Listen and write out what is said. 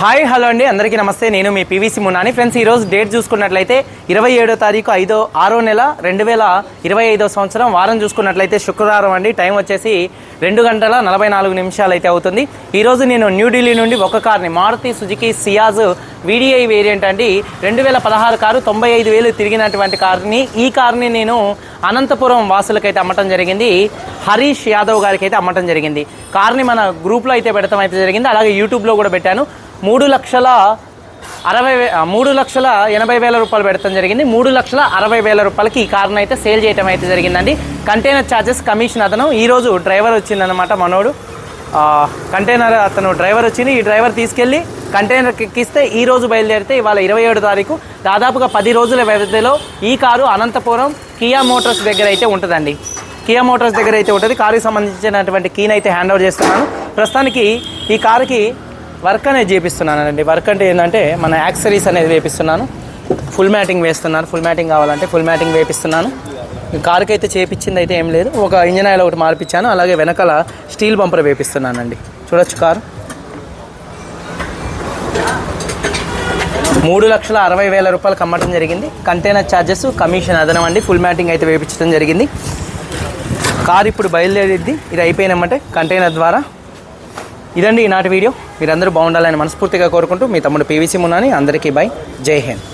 Hi hello అండి. అందరికీ నమస్తే. నేను మీ పీవీసీ మున్నాని. ఫ్రెండ్స్ ఈరోజు డేట్ చూసుకున్నట్లయితే ఇరవై ఏడో తారీఖు ఐదో ఆరో నెల రెండు వేల ఇరవై ఐదో సంవత్సరం. వారం చూసుకున్నట్లయితే శుక్రవారం అండి. టైం వచ్చేసి రెండు గంటల నలభై నాలుగు నిమిషాలు అయితే అవుతుంది. ఈరోజు నేను న్యూఢిల్లీ నుండి ఒక కార్ని Maruti Suzuki Ciaz VDi variant అండి. రెండు వేల పదహారు కారు తొంభై ఐదు వేలు తిరిగినటువంటి కార్ని ఈ కార్ని నేను అనంతపురం వాసులకైతే అమ్మటం జరిగింది. హరీష్ యాదవ్ గారికి అయితే అమ్మటం జరిగింది. కార్ని మన గ్రూప్లో అయితే పెడతాం అయితే జరిగింది. అలాగే యూట్యూబ్లో కూడా పెట్టాను. మూడు లక్షల అరవై మూడు లక్షల ఎనభై వేల రూపాయలు పెడతాం జరిగింది. మూడు లక్షల అరవై వేల రూపాయలకి ఈ కార్ని అయితే సేల్ చేయడం అయితే జరిగిందండి. కంటైనర్ ఛార్జెస్ కమిషన్ అతను. ఈరోజు డ్రైవర్ వచ్చిందనమాట మనోడు. కంటైనర్ అతను డ్రైవర్ వచ్చింది. ఈ డ్రైవర్ తీసుకెళ్ళి కంటైనర్ ఎక్కిస్తే ఈ రోజు బయలుదేరితే ఇవాళ ఇరవై ఏడు తారీఖు. దాదాపుగా పది రోజుల వ్యవధిలో ఈ కారు అనంతపురం కియా మోటార్స్ దగ్గర అయితే ఉంటుందండి. కియా మోటార్స్ దగ్గర అయితే ఉంటుంది. కారుకి సంబంధించినటువంటి కీని అయితే హ్యాండ్ ఓవర్ చేస్తున్నాను. ప్రస్తుతానికి ఈ కారుకి వర్క్ అనేది చేపిస్తున్నానండి. వర్క్ అంటే ఏంటంటే మన యాక్సరీస్ అనేది వేపిస్తున్నాను. ఫుల్ మ్యాటింగ్ వేస్తున్నాను. ఫుల్ మ్యాటింగ్ కావాలంటే ఫుల్ మ్యాటింగ్ వేపిస్తున్నాను. కారుకి అయితే చేపించింది అయితే ఏం లేదు. ఒక ఇంజన్ ఆయిల్ ఒకటి మార్పించాను అలాగే వెనకాల స్టీల్ బంపర్ వేపిస్తున్నానండి. చూడొచ్చు కారు. మూడు లక్షల అరవై వేల రూపాయలు కమ్మటం జరిగింది. కంటైనర్ ఛార్జెస్ కమిషన్ అదనం అండి ఫుల్ మ్యాటింగ్ అయితే వేపించడం జరిగింది. కారు ఇప్పుడు బయలుదేరిద్ది. ఇది అయిపోయినామంటే కంటైనర్ ద్వారా. ఇదండి ఈనాటి వీడియో. మీరందరూ బాగుండాలని మనస్ఫూర్తిగా కోరుకుంటూ మీ తమ్ముడు పీవీసీ మున్నాని అందరికీ బై. జై హింద్.